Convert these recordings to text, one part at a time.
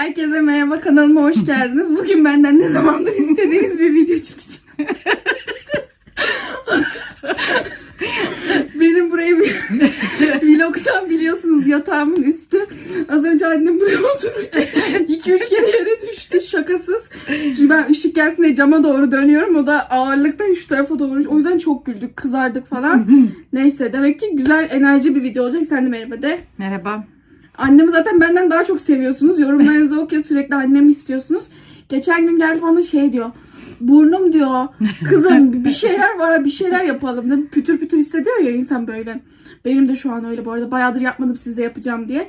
Herkese merhaba kanalıma hoş geldiniz. Bugün benden ne zamandır istediğiniz bir video çekeceğim. Benim burayı vlogtan biliyorsunuz yatağımın üstü. Az önce annem buraya otururken 2-3 kere yere düştü şakasız. Şimdi ben ışık gelsin diye cama doğru dönüyorum. O da ağırlıktan şu tarafa doğru. O yüzden çok güldük, kızardık falan. Neyse demek ki güzel enerji bir video olacak. Sen de merhaba de. Merhaba. Annemi zaten benden daha çok seviyorsunuz. Yorumlarınızı okuyor sürekli annemi istiyorsunuz. Geçen gün geldi bana şey diyor. Burnum diyor. Kızım bir şeyler var bir şeyler yapalım. Dedim, pütür pütür hissediyor ya insan böyle. Benim de şu an öyle bu arada. Bayağıdır yapmadım sizde yapacağım diye.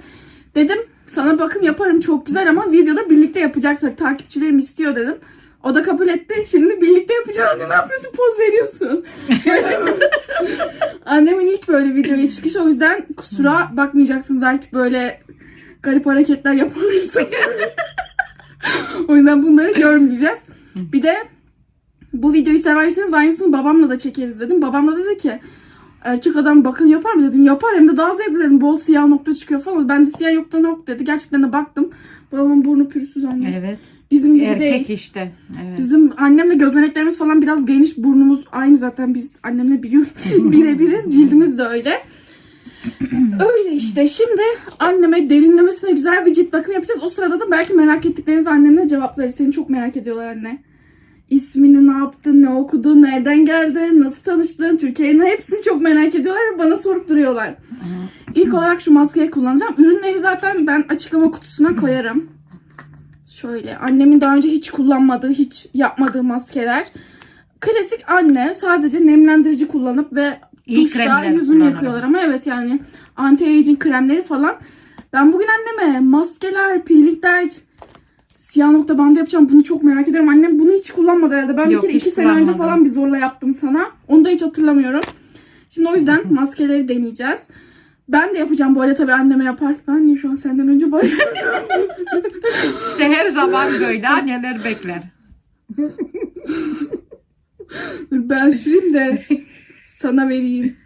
Dedim sana bakım yaparım çok güzel ama videoda birlikte yapacaksak takipçilerim istiyor dedim. O da kabul etti. Şimdi birlikte yapacağız. Anne ne yapıyorsun? Poz veriyorsun. Annemin ilk böyle videoya çıkışı o yüzden kusura bakmayacaksınız artık böyle garip hareketler yaparsa. o yüzden bunları görmeyeceğiz. Bir de bu videoyu severseniz aynısını babamla da çekeriz dedim. Babam da dedi ki erkek adam bakım yapar mı dedim. Yapar hem de daha zevkli dedim. Bol siyah nokta çıkıyor falan. Ben de siyah nokta yok dedi. Gerçekten de baktım. Babamın burnu pürüzsüz anne. Evet. Bizim gibi Erkek değil. işte. Evet. Bizim annemle gözeneklerimiz falan biraz geniş. Burnumuz aynı zaten biz annemle biliyoruz. Birebiriz. Cildimiz de öyle. Öyle işte. Şimdi anneme derinlemesine güzel bir cilt bakımı yapacağız. O sırada da belki merak ettiklerinizi annemle cevaplarız. Seni çok merak ediyorlar anne. İsmini ne yaptın, ne okudun, nereden geldin, nasıl tanıştın, Türkiye'nin hepsini çok merak ediyorlar ve bana sorup duruyorlar. İlk olarak şu maskeyi kullanacağım. Ürünleri zaten ben açıklama kutusuna koyarım. Şöyle annemin daha önce hiç kullanmadığı, hiç yapmadığı maskeler. Klasik anne sadece nemlendirici kullanıp ve İyi duşta kremler yüzünü kullanırım. yakıyorlar ama evet yani anti-aging kremleri falan. Ben bugün anneme maskeler, peelingler, siyah nokta bandı yapacağım. Bunu çok merak ediyorum. Annem bunu hiç kullanmadı herhalde. Ben Yok, bir kere hiç iki sene önce kullanmadım. falan bir zorla yaptım sana. Onu da hiç hatırlamıyorum. Şimdi o yüzden maskeleri deneyeceğiz. Ben de yapacağım bu arada tabii anneme yapar. Ben niye şu an senden önce başlıyorum? İşte her zaman böyle anneler bekler. Ben süreyim de sana vereyim.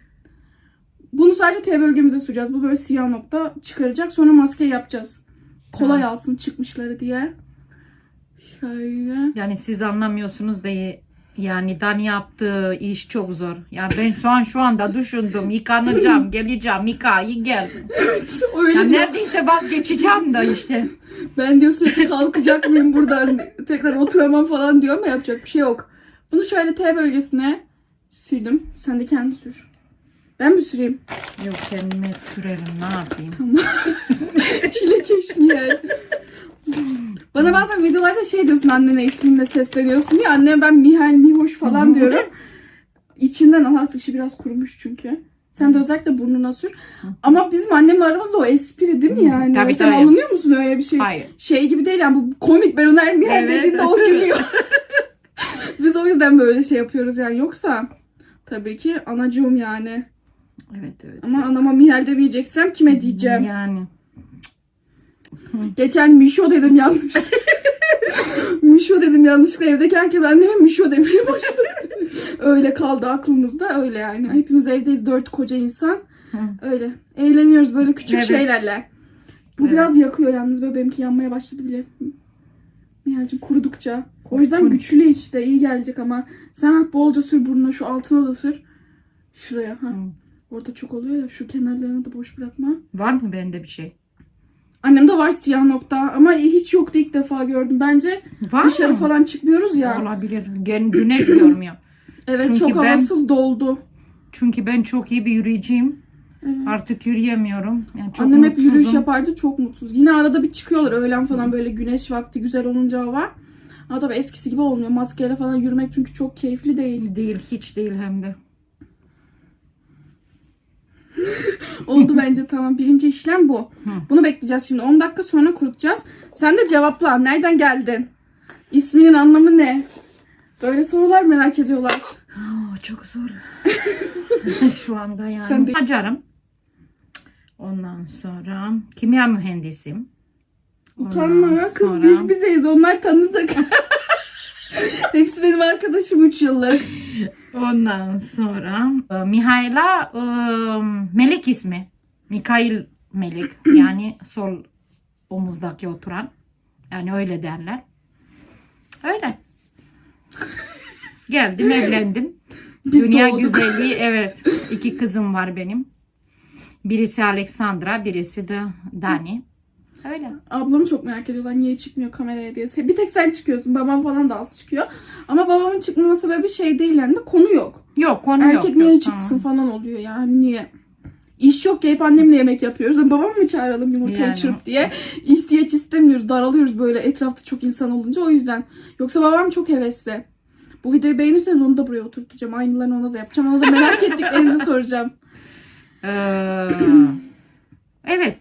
Bunu sadece T bölgemize süreceğiz. Bu böyle siyah nokta çıkaracak. Sonra maske yapacağız. Kolay alsın çıkmışları diye. Şöyle. Yani siz anlamıyorsunuz diye yani Dani yaptığı iş çok zor. Ya ben şu an şu anda düşündüm. Yıkanacağım, geleceğim. Yıka, iyi gel. Öyle Ya diyor. neredeyse vazgeçeceğim da işte. Ben diyor sürekli kalkacak mıyım buradan tekrar oturamam falan diyor ama yapacak bir şey yok. Bunu şöyle T bölgesine sürdüm. Sen de kendi sür. Ben mi süreyim? Yok kendime sürerim ne yapayım. Çilekeş Mihal. Bana bazen videolarda şey diyorsun annene isminle sesleniyorsun diye. Anneme ben Mihal, Mihoş falan diyorum. İçinden Allah dışı biraz kurumuş çünkü. Sen de özellikle burnuna sür. Ama bizim annemle aramızda o espri değil mi yani? Tabii, Sen tabii. alınıyor musun öyle bir şey? Hayır. Şey gibi değil yani bu komik ben ona Mihal Evet. dediğimde o gülüyor. Biz o yüzden böyle şey yapıyoruz yani. Yoksa tabii ki anacığım yani. Evet evet. Ama anama Mihal demeyeceksem kime diyeceğim? Yani. Geçen Mişo dedim yanlış. Mişo dedim yanlışlıkla evdeki herkes anneme Mişo demeye başladı. öyle kaldı aklımızda öyle yani. Hepimiz evdeyiz dört koca insan. Öyle. Eğleniyoruz böyle küçük Evet. şeylerle. Bu Evet. biraz yakıyor yalnız böyle benimki yanmaya başladı bile. Mihal'cim kurudukça. O yüzden güçlü işte iyi gelecek ama sen bolca sür burnuna şu altına da sür. Şuraya ha. Hı. Orada çok oluyor ya şu kenarlarını da boş bırakma. Var mı bende bir şey? Annemde var siyah nokta ama hiç yoktu ilk defa gördüm. Bence Var dışarı mı? falan çıkmıyoruz ya. Olabilir. Güneş görmüyor. Evet Çünkü çok ben- havasız doldu. Çünkü ben çok iyi bir yürüyücüyüm. Evet. Artık yürüyemiyorum. Yani çok Annem hep yürüyüş mutsuzum. yapardı çok mutsuz. Yine arada bir çıkıyorlar öğlen falan böyle güneş vakti güzel olunca hava. Ama tabii eskisi gibi olmuyor. Maskeyle falan yürümek çünkü çok keyifli değil. Değil, hiç değil hem de. Oldu bence tamam. Birinci işlem bu. Bunu bekleyeceğiz şimdi. 10 dakika sonra kurutacağız. Sen de cevapla. Nereden geldin? İsminin anlamı ne? Böyle sorular merak ediyorlar. Oo, çok zor. Şu anda yani. Sen de- Acarım. Ondan sonra kimya mühendisiyim. Utanma ya kız sonra- biz bizeyiz. Onlar tanıdık. Hepsi benim arkadaşım 3 yıllık. Ondan sonra e, Mihaila e, Melek ismi. Mikail Melek. Yani sol omuzdaki oturan. Yani öyle derler. Öyle. Geldim evlendim. Biz Dünya doğduk. güzelliği evet. İki kızım var benim. Birisi Alexandra, birisi de Dani. Öyle. Ablamı çok merak ediyorlar niye çıkmıyor kameraya diye. Bir tek sen çıkıyorsun. Babam falan da az çıkıyor. Ama babamın çıkmama sebebi şey değil yani de konu yok. Yok konu yok. Erkek niye yok. çıksın falan oluyor yani niye? İş yok ki hep annemle yemek yapıyoruz. Yani babamı mı çağıralım yumurtayı Yani. çırp diye? İhtiyaç istemiyoruz. Daralıyoruz böyle etrafta çok insan olunca o yüzden. Yoksa babam çok hevesli. Bu videoyu beğenirseniz onu da buraya oturtacağım. Aynılarını ona da yapacağım. Ona da merak ettiklerinizi soracağım. Evet.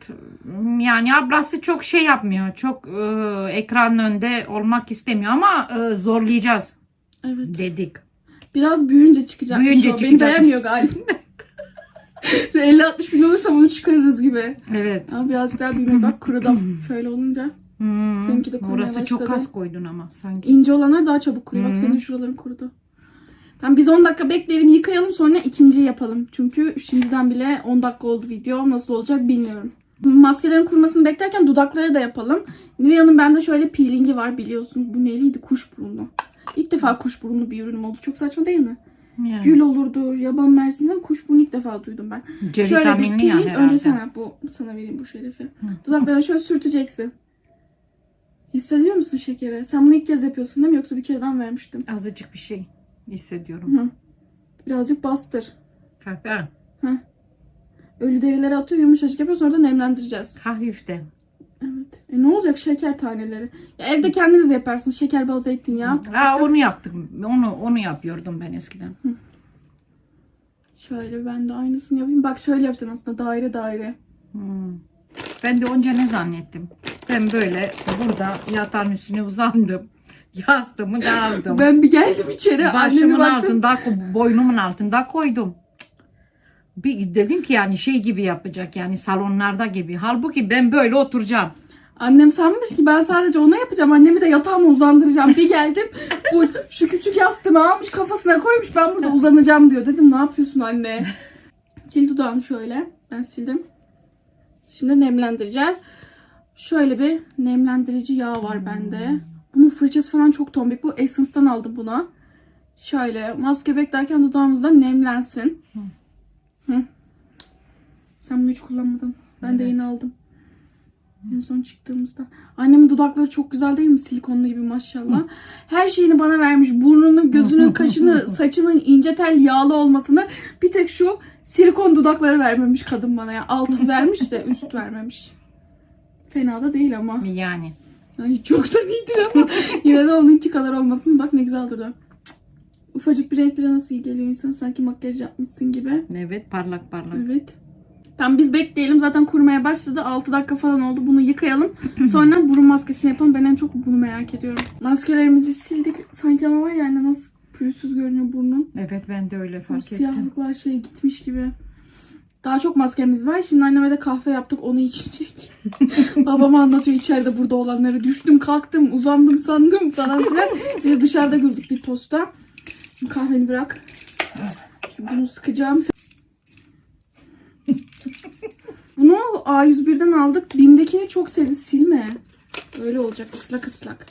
Yani ablası çok şey yapmıyor. Çok e, ekranın önünde olmak istemiyor ama e, zorlayacağız Evet. dedik. Biraz büyüyünce çıkacak. Büyüyünce Beni çıkacak. dayanmıyor galiba. 50-60 bin olursa bunu çıkarırız gibi. Evet. Ama birazcık daha büyümek bak kurudan. Şöyle olunca. Hmm, Seninki de kurumaya Orası çok başladı. az koydun ama sanki. İnce olanlar daha çabuk kuruyor. Bak Hı. senin şuraların kurudu. Tamam biz 10 dakika bekleyelim yıkayalım sonra ikinciyi yapalım. Çünkü şimdiden bile 10 dakika oldu video. Nasıl olacak bilmiyorum. Maskelerin kurumasını beklerken dudakları da yapalım. Nivea'nın bende şöyle peelingi var biliyorsunuz. Bu neyliydi? Kuş burnu. İlk defa kuş burunlu bir ürünüm oldu. Çok saçma değil mi? Yani. Gül olurdu, yaban mersinden kuş burnu ilk defa duydum ben. C Şöyle bir peeling. herhalde. Önce sen yap. Bu, sana vereyim bu şerefi. Dudaklarına şöyle sürteceksin. Hissediyor musun şekeri? Sen bunu ilk kez yapıyorsun değil mi? Yoksa bir kereden vermiştim. Azıcık bir şey hissediyorum. Hı. Birazcık bastır. Ha, Ölü derileri atıyor yumuşacık yapıyor sonra da nemlendireceğiz. Hafif de. Evet. E ne olacak şeker taneleri? Ya evde kendiniz yaparsınız. Şeker, bal, zeytinyağı. Ha, onu yaptım. Onu onu yapıyordum ben eskiden. Şöyle ben de aynısını yapayım. Bak şöyle yapacaksın aslında daire daire. Hmm. Ben de önce ne zannettim? Ben böyle burada yatağın üstüne uzandım. Yastığımı da aldım. Ben bir geldim içeri. Anneme Başımın baktım. altında, boynumun altında koydum. Bir dedim ki yani şey gibi yapacak yani salonlarda gibi. Halbuki ben böyle oturacağım. Annem sanmış ki ben sadece ona yapacağım. Annemi de yatağıma uzandıracağım. Bir geldim. Bu şu küçük yastığımı almış kafasına koymuş. Ben burada uzanacağım diyor. Dedim ne yapıyorsun anne? Sil dudağını şöyle. Ben sildim. Şimdi nemlendireceğiz. Şöyle bir nemlendirici yağ var bende. Bunun fırçası falan çok tombik. Bu Essence'dan aldım bunu. Şöyle maske beklerken dudağımızda nemlensin. Hı. Sen bunu hiç kullanmadın. Ben de Evet. yeni aldım. En son çıktığımızda. Annemin dudakları çok güzel değil mi? Silikonlu gibi maşallah. Her şeyini bana vermiş. Burnunu, gözünü, kaşını, saçının ince tel yağlı olmasını. Bir tek şu silikon dudakları vermemiş kadın bana ya. Altı vermiş de üst vermemiş. Fena da değil ama. Yani. Ay çoktan iyidir ama yine de onunki kadar olmasın. Bak ne güzel durdu. Ufacık bir renk bile nasıl iyi geliyor insan sanki makyaj yapmışsın gibi. Evet parlak parlak. Evet. Tamam biz bekleyelim. Zaten kurumaya başladı. 6 dakika falan oldu. Bunu yıkayalım. Sonra burun maskesini yapalım. Ben en çok bunu merak ediyorum. Maskelerimizi sildik. Sanki ama var ya anne nasıl pürüzsüz görünüyor burnun. Evet ben de öyle fark ettim. siyahlıklar şey gitmiş gibi. Daha çok maskemiz var. Şimdi anneme de kahve yaptık. Onu içecek. Babama anlatıyor içeride burada olanları. Düştüm, kalktım, uzandım sandım falan filan. De dışarıda güldük bir posta. Şimdi kahveni bırak. Şimdi bunu sıkacağım. Bunu A101'den aldık. BİM'dekini çok seviyorum. Silme. Öyle olacak ıslak ıslak.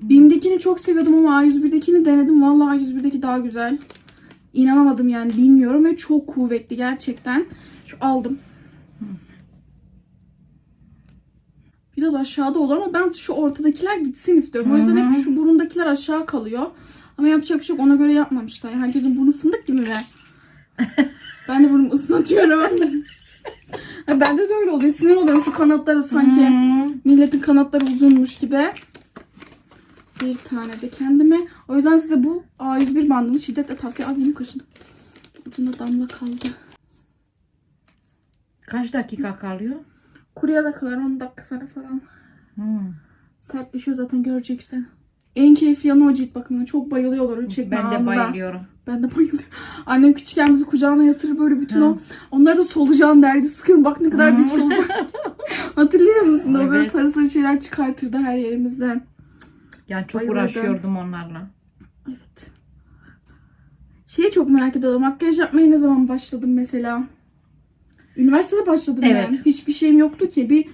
BİM'dekini çok seviyordum ama A101'dekini denedim. Vallahi A101'deki daha güzel. İnanamadım yani bilmiyorum ve çok kuvvetli gerçekten. Şu aldım. Biraz aşağıda olur ama ben şu ortadakiler gitsin istiyorum. O yüzden hep şu burundakiler aşağı kalıyor. Ama yapacak bir şey yok. Ona göre yapmamışlar. Herkesin burnu fındık gibi mi? ben de burnumu ıslatıyorum. Ha, Bende de öyle oluyor. Sinir oluyorum şu kanatları sanki. Milletin kanatları uzunmuş gibi. Bir tane de kendime. O yüzden size bu A101 bandını şiddetle tavsiye Ay benim kaşındı. Ucunda damla kaldı. Kaç dakika kalıyor? Kuruya da kadar 10 dakika sonra falan. Hmm. Sertleşiyor zaten göreceksin. En keyifli yanı o cilt bakımına. Çok bayılıyorlar o çekme Ben de bayılıyorum. Ben de bayılıyorum. Annem küçükken bizi kucağına yatırır böyle bütün o. Onlar da solucan derdi. Sıkıyorum bak ne kadar büyük solucan. Hatırlıyor musun? O böyle Evet. sarı sarı şeyler çıkartırdı her yerimizden. Yani çok Bayılırdım. uğraşıyordum onlarla. Evet. Şeyi çok merak ediyorum. Makyaj yapmaya ne zaman başladım mesela? Üniversitede başladım Evet. ben. Hiçbir şeyim yoktu ki. Bir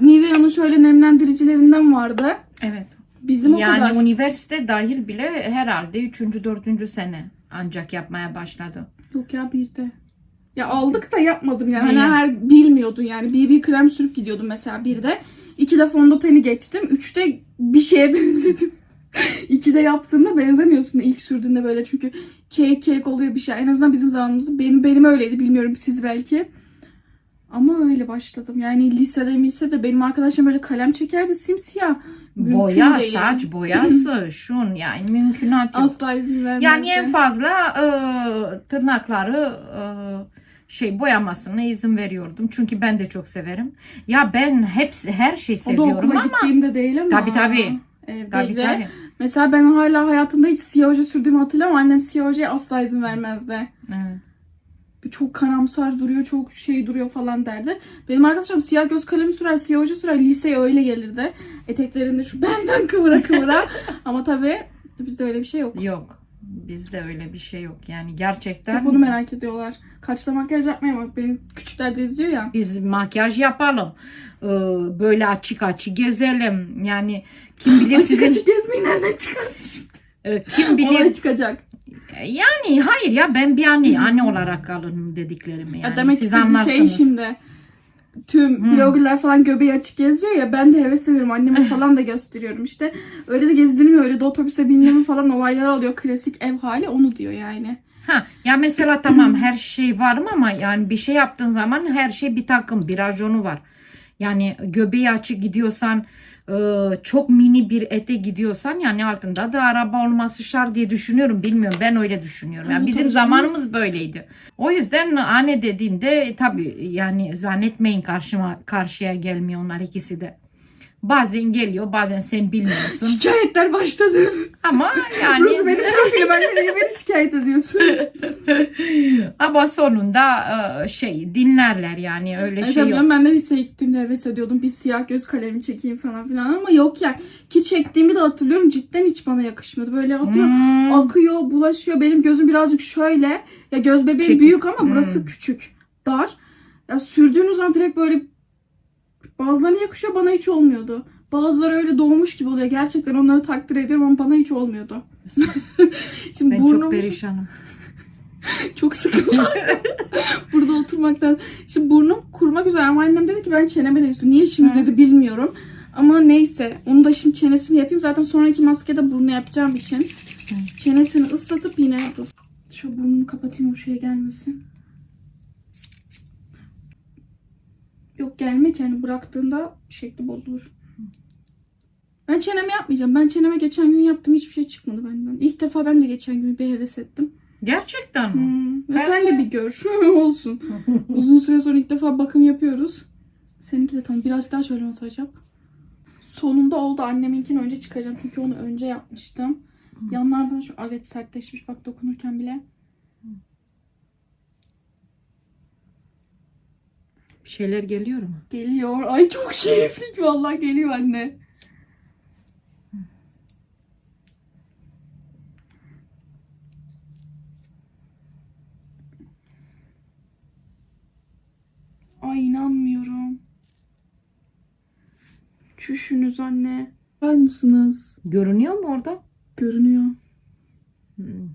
Nivea'nın şöyle nemlendiricilerinden vardı. Evet. Bizim o yani kadar. üniversite dahil bile herhalde 3. 4. sene ancak yapmaya başladı. Yok ya bir de. Ya aldık da yapmadım yani. Hani her bilmiyordun yani. BB krem sürüp gidiyordum mesela bir de. İki de fondöteni geçtim. Üçte bir şeye benzedim. İkide yaptığında benzemiyorsun ilk sürdüğünde böyle çünkü kek kek oluyor bir şey. En azından bizim zamanımızda benim benim öyleydi bilmiyorum siz belki. Ama öyle başladım. Yani lisede lisede benim arkadaşlarım böyle kalem çekerdi simsiyah. Mümkün Boya, değil. saç boyası, şun yani mümkünat yok. Asla izin vermezdi. Yani en fazla e, tırnakları e, şey boyamasına izin veriyordum. Çünkü ben de çok severim. Ya ben hepsi her şeyi o da seviyorum okula ama gittiğimde değil ama. Tabii, tabii. Evde tabii ve tabii. Mesela ben hala hayatımda hiç siyah oje sürdüğümü hatırlamam. Annem siyah ojeye asla izin vermezdi. Evet. Çok karamsar duruyor, çok şey duruyor falan derdi. Benim arkadaşım siyah göz kalemi sürer, siyah oje sürer. Liseye öyle gelirdi. Eteklerinde şu benden kıvıra kıvıra. Ama tabii bizde öyle bir şey yok. Yok. Bizde öyle bir şey yok. Yani gerçekten Hep onu merak ediyorlar. Kaçta makyaj yapmaya bak. Beni küçükler de izliyor ya. biz makyaj yapalım. E, böyle açık açık gezelim. Yani kim bilir Açık sizin açık gezmeyi nereden çıkarttı şimdi? e, kim bilir Olay çıkacak. Yani hayır ya ben bir anne anne olarak alın dediklerimi yani. ya demek Siz istediği anlarsınız. şey şimdi. Tüm Hmm. bloggerlar falan göbeği açık geziyor ya ben de hevesleniyorum anneme falan da gösteriyorum işte. Öyle de gezdirmiyor öyle de otobüse binmemi falan olaylar oluyor klasik ev hali onu diyor yani. Ha, ya mesela tamam her şey var mı ama yani bir şey yaptığın zaman her şey bir takım bir raconu var. Yani göbeği açık gidiyorsan çok mini bir ete gidiyorsan yani altında da araba olması şart diye düşünüyorum. Bilmiyorum ben öyle düşünüyorum. Yani bizim zamanımız böyleydi. O yüzden anne dediğinde tabii yani zannetmeyin karşıma karşıya gelmiyor onlar ikisi de. Bazen geliyor bazen sen bilmiyorsun. Şikayetler başladı. Ama yani Burası benim profilim anne niye beni şikayet ediyorsun? Ama sonunda e, şey dinlerler yani öyle Evet, şey yok. ben de liseye gittiğimde heves ediyordum. Bir siyah göz kalemi çekeyim falan filan ama yok yani. Ki çektiğimi de hatırlıyorum cidden hiç bana yakışmıyordu. Böyle atıyor Hmm. akıyor, bulaşıyor. Benim gözüm birazcık şöyle. Ya göz bebeğim Çekik. büyük ama burası Hmm. küçük. Dar. Ya sürdüğünüz zaman direkt böyle bazılarına yakışıyor bana hiç olmuyordu. Bazıları öyle doğmuş gibi oluyor. Gerçekten onları takdir ediyorum ama bana hiç olmuyordu. Şimdi Ben burnum çok perişanım. çok sıkıldım. Burada oturmaktan. Şimdi burnum kurumak üzere ama annem dedi ki ben çeneme de istiyorum. Niye şimdi dedi bilmiyorum. Ama neyse. Onu da şimdi çenesini yapayım. Zaten sonraki maskede burnu yapacağım için. Çenesini ıslatıp yine dur. Şu burnunu kapatayım o şeye gelmesin. Yok gelme ki hani bıraktığında şekli bozulur. Ben çeneme yapmayacağım. Ben çeneme geçen gün yaptım. Hiçbir şey çıkmadı benden. İlk defa ben de geçen gün bir heves ettim. Gerçekten mi? Hmm. Ben sen de bir gör. Olsun. Uzun süre sonra ilk defa bakım yapıyoruz. Seninki de tamam. Birazcık daha şöyle masaj yap. Sonunda oldu. Anneminkini önce çıkaracağım. Çünkü onu önce yapmıştım. Yanlardan şu evet sertleşmiş bak dokunurken bile. Bir şeyler geliyor mu? Geliyor. Ay çok keyifli. Vallahi geliyor anne. Ay inanmıyorum. Çüşünüz anne. Var mısınız? Görünüyor mu orada? Görünüyor. Hmm.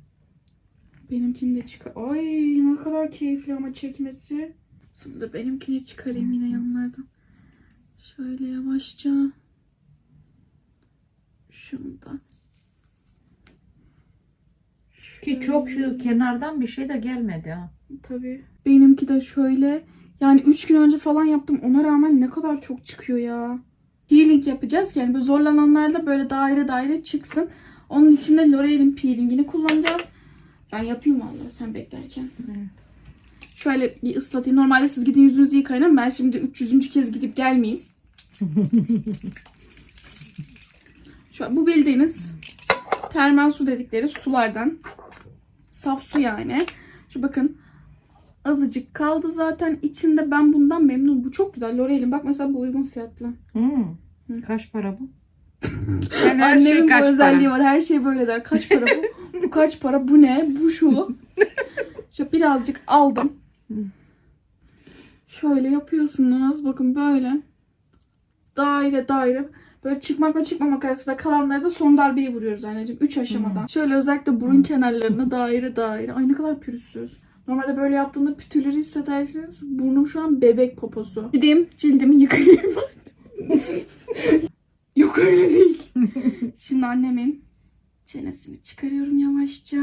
Benimkini de çıkar. Ay ne kadar keyifli ama çekmesi. Şimdi benimkini çıkarayım yine yanlardan. Şöyle yavaşça. Şunu da. Ki çok şu kenardan bir şey de gelmedi ha. Tabii. Benimki de şöyle. Yani 3 gün önce falan yaptım. Ona rağmen ne kadar çok çıkıyor ya. Peeling yapacağız. Yani böyle zorlananlarda böyle daire daire çıksın. Onun için de L'Oreal'in peelingini kullanacağız. Ben yapayım vallahi sen beklerken. Şöyle bir ıslatayım. Normalde siz gidin yüzünüzü yıkayın ama ben şimdi 300. kez gidip gelmeyeyim. Şu bu bildiğiniz termal su dedikleri sulardan. Saf su yani. Şu bakın azıcık kaldı zaten içinde. Ben bundan memnunum. Bu çok güzel. L'Oreal'in. Bak mesela bu uygun fiyatlı. Hmm. Hı. Kaç para bu? Her Annemin şey bu kaç özelliği para? var. Her şey böyle der. Kaç para bu? bu kaç para? Bu ne? Bu şu. Şöyle birazcık aldım. Şöyle yapıyorsunuz. Bakın böyle. daire daire böyle çıkmakla çıkmamak arasında kalanları da son darbeyi vuruyoruz anneciğim. 3 aşamadan. Şöyle özellikle burun kenarlarına daire daire. Ay ne kadar pürüzsüz. Normalde böyle yaptığımda pütürleri hissedersiniz. Burnum şu an bebek poposu. Gideyim cildimi yıkayayım. Yok öyle değil. Şimdi annemin çenesini çıkarıyorum yavaşça.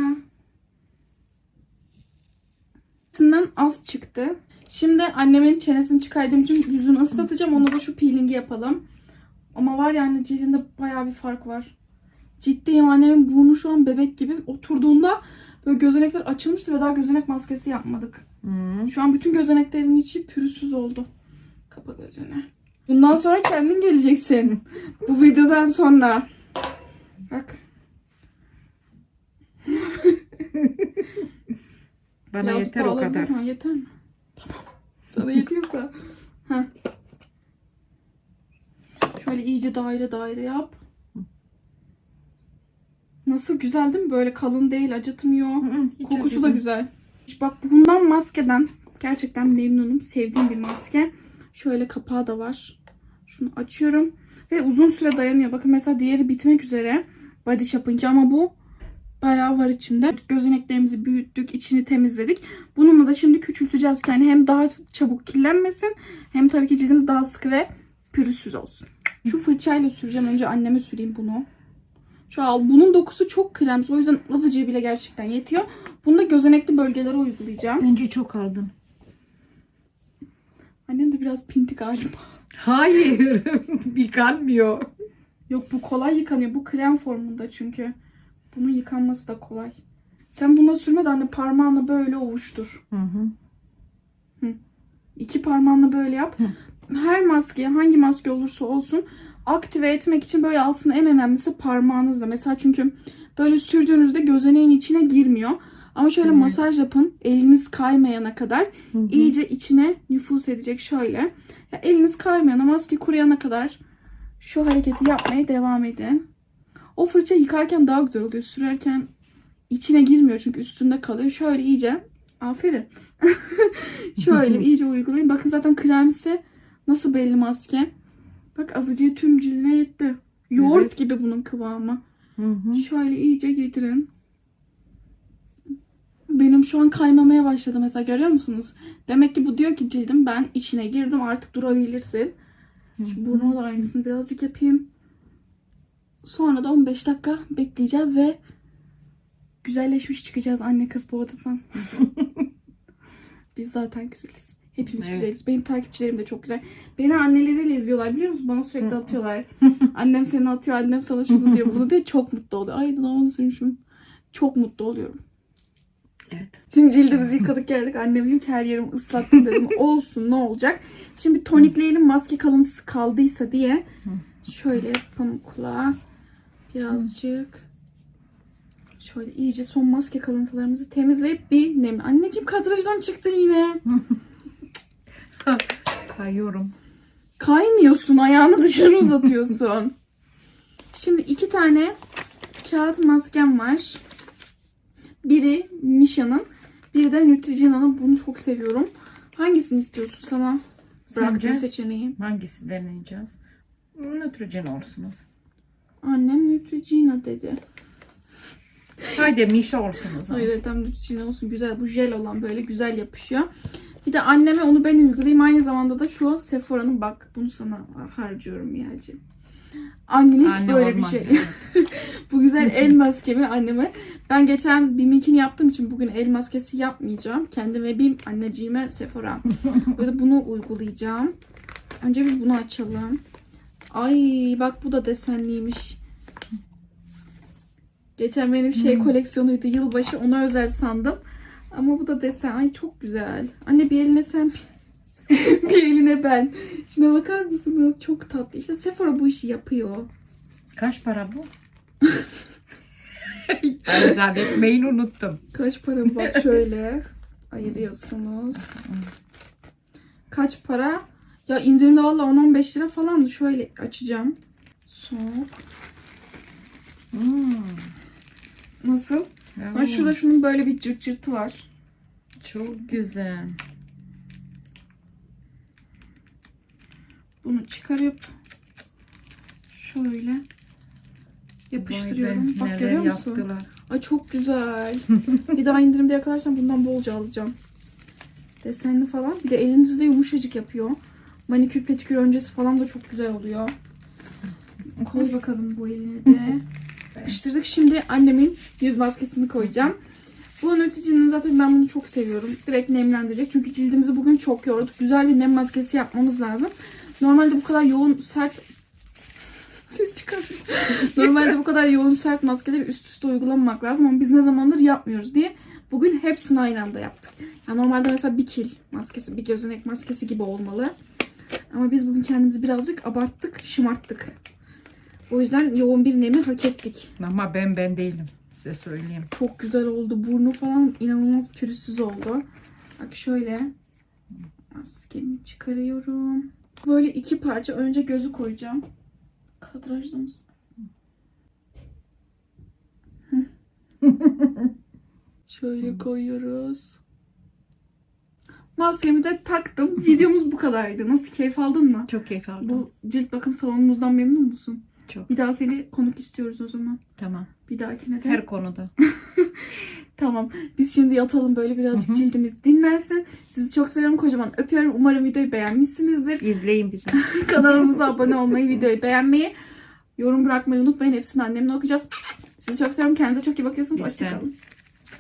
Çenesinden az çıktı. Şimdi annemin çenesini çıkardığım için yüzünü ıslatacağım. Ona da şu peelingi yapalım. Ama var ya anne cildinde bayağı bir fark var. Ciddiyim annemin burnu şu an bebek gibi. Oturduğunda böyle gözenekler açılmıştı ve daha gözenek maskesi yapmadık. Hı. Şu an bütün gözeneklerin içi pürüzsüz oldu. Kapa gözünü. Bundan sonra kendin geleceksin. Bu videodan sonra. Bak. Bana birazcık yeter o kadar. Ha, yeter mi? Tamam. Sana yetiyorsa. Heh. Şöyle iyice daire daire yap. Nasıl güzel değil mi? Böyle kalın değil, acıtmıyor. Hı Kokusu da güzel. Bak bundan maskeden gerçekten memnunum. Sevdiğim bir maske. Şöyle kapağı da var. Şunu açıyorum. Ve uzun süre dayanıyor. Bakın mesela diğeri bitmek üzere. Body Shop'ınki ama bu bayağı var içinde. Gözeneklerimizi büyüttük. içini temizledik. Bununla da şimdi küçülteceğiz. Yani hem daha çabuk kirlenmesin. Hem tabii ki cildimiz daha sıkı ve pürüzsüz olsun. Şu fırçayla süreceğim. Önce anneme süreyim bunu. Şu an bunun dokusu çok kremsi. O yüzden azıcığı bile gerçekten yetiyor. Bunu da gözenekli bölgelere uygulayacağım. Bence çok aldın. Annem de biraz pinti galiba. Hayır. Yıkanmıyor. Yok bu kolay yıkanıyor. Bu krem formunda çünkü. Bunun yıkanması da kolay. Sen buna sürme de anne parmağınla böyle ovuştur. Hı hı. İki parmağınla böyle yap. Her maskeye hangi maske olursa olsun aktive etmek için böyle aslında en önemlisi parmağınızla. Mesela çünkü böyle sürdüğünüzde gözeneğin içine girmiyor. Ama şöyle Evet. masaj yapın. Eliniz kaymayana kadar Hı hı. iyice içine nüfus edecek şöyle. Ya eliniz kaymayana, maske kuruyana kadar şu hareketi yapmaya devam edin. O fırça yıkarken daha güzel oluyor. Sürerken içine girmiyor çünkü üstünde kalıyor. Şöyle iyice aferin. şöyle iyice uygulayın. Bakın zaten kremsi nasıl belli maske. Bak azıcık tüm cildine yetti. Yoğurt Evet. gibi bunun kıvamı. Hı hı. Şöyle iyice yedirin. Benim şu an kaymamaya başladı mesela görüyor musunuz? Demek ki bu diyor ki cildim ben içine girdim artık durabilirsin. Şu burnuma da aynısını birazcık yapayım. Sonra da 15 dakika bekleyeceğiz ve güzelleşmiş çıkacağız anne kız bu odadan. Biz zaten güzeliz. Hepimiz Evet. güzeliz. Benim takipçilerim de çok güzel. Beni anneleriyle izliyorlar biliyor musun? Bana sürekli atıyorlar. annem seni atıyor, annem sana şunu diyor, bunu diyor. Çok mutlu oluyor. Ay dudağımı sürmüşüm. Çok mutlu oluyorum. Evet. Şimdi cildimizi yıkadık geldik. Annem diyor ki her yerimi ıslattım dedim. Olsun ne olacak. Şimdi tonikleyelim maske kalıntısı kaldıysa diye. Şöyle pamukla birazcık şöyle iyice son maske kalıntılarımızı temizleyip bir nem. Anneciğim kadrajdan çıktı yine. Kayıyorum. Kaymıyorsun ayağını dışarı uzatıyorsun. Şimdi iki tane kağıt maskem var. Biri Misha'nın, biri de Neutrogena'nın. Bunu çok seviyorum. Hangisini istiyorsun sana? Bıraktığım Sence? seçeneği. Hangisi deneyeceğiz? Nötrojen olsun. Annem Neutrogena dedi. Haydi Mişa olsun o zaman. Hayır tam Neutrogena olsun. Güzel. Bu jel olan böyle güzel yapışıyor. Bir de anneme onu ben uygulayayım. Aynı zamanda da şu Sephora'nın bak bunu sana harcıyorum Miyacığım. Annen hiç Anne böyle bir şey. Bu güzel el maskemi anneme. Ben geçen BİM'inkini yaptığım için bugün el maskesi yapmayacağım. Kendime BİM, anneciğime Sephora. Böyle bunu uygulayacağım. Önce bir bunu açalım. Ay bak bu da desenliymiş. Geçen benim şey Hmm. koleksiyonuydu yılbaşı ona özel sandım. Ama bu da desen. Ay çok güzel. Anne bir eline sen bir eline ben. Şuna bakar mısınız? Çok tatlı. İşte Sephora bu işi yapıyor. Kaç para bu? Ay zannetmeyin unuttum. Kaç para bak şöyle ayırıyorsunuz. Kaç para? Ya indirimde valla 10-15 lira falandı. Şöyle açacağım. Soğuk. Hmm. Nasıl? Sonra şurada şunun böyle bir cırt cırtı var. Çok güzel. Bunu çıkarıp Şöyle Vay yapıştırıyorum. be, Bak neler görüyor musun? yaptılar. Ay çok güzel. bir daha indirimde yakalarsam bundan bolca alacağım. Desenli falan. Bir de elinizde yumuşacık yapıyor. Manikür pedikür öncesi falan da çok güzel oluyor. Koy bakalım bu elini de. Yapıştırdık. Şimdi annemin yüz maskesini koyacağım. Bu nöticinin zaten ben bunu çok seviyorum. Direkt nemlendirecek. Çünkü cildimizi bugün çok yorduk. Güzel bir nem maskesi yapmamız lazım. Normalde bu kadar yoğun sert ses çıkarmıyor. Normalde bu kadar yoğun sert maskeleri üst üste uygulamamak lazım ama biz ne zamandır yapmıyoruz diye bugün hepsini aynı anda yaptık. Ya normalde mesela bir kil maskesi, bir gözenek maskesi gibi olmalı. Ama biz bugün kendimizi birazcık abarttık, şımarttık. O yüzden yoğun bir nemi hak ettik. Ama ben ben değilim. Size söyleyeyim. Çok güzel oldu. Burnu falan inanılmaz pürüzsüz oldu. Bak şöyle maskemi çıkarıyorum. Böyle iki parça. Önce gözü koyacağım. Kadrajda mısın? Şöyle koyuyoruz. Maskemi de taktım. Videomuz bu kadardı. Nasıl keyif aldın mı? Çok keyif aldım. Bu cilt bakım salonumuzdan memnun musun? Çok. Bir daha seni konuk istiyoruz o zaman. Tamam. Bir dahakine de. Her konuda. Tamam. Biz şimdi yatalım böyle birazcık cildimiz dinlensin. Sizi çok seviyorum. Kocaman öpüyorum. Umarım videoyu beğenmişsinizdir. İzleyin bizi. Kanalımıza abone olmayı, videoyu beğenmeyi, yorum bırakmayı unutmayın. Hepsini annemle okuyacağız. Sizi çok seviyorum. Kendinize çok iyi bakıyorsunuz. Hoşçakalın.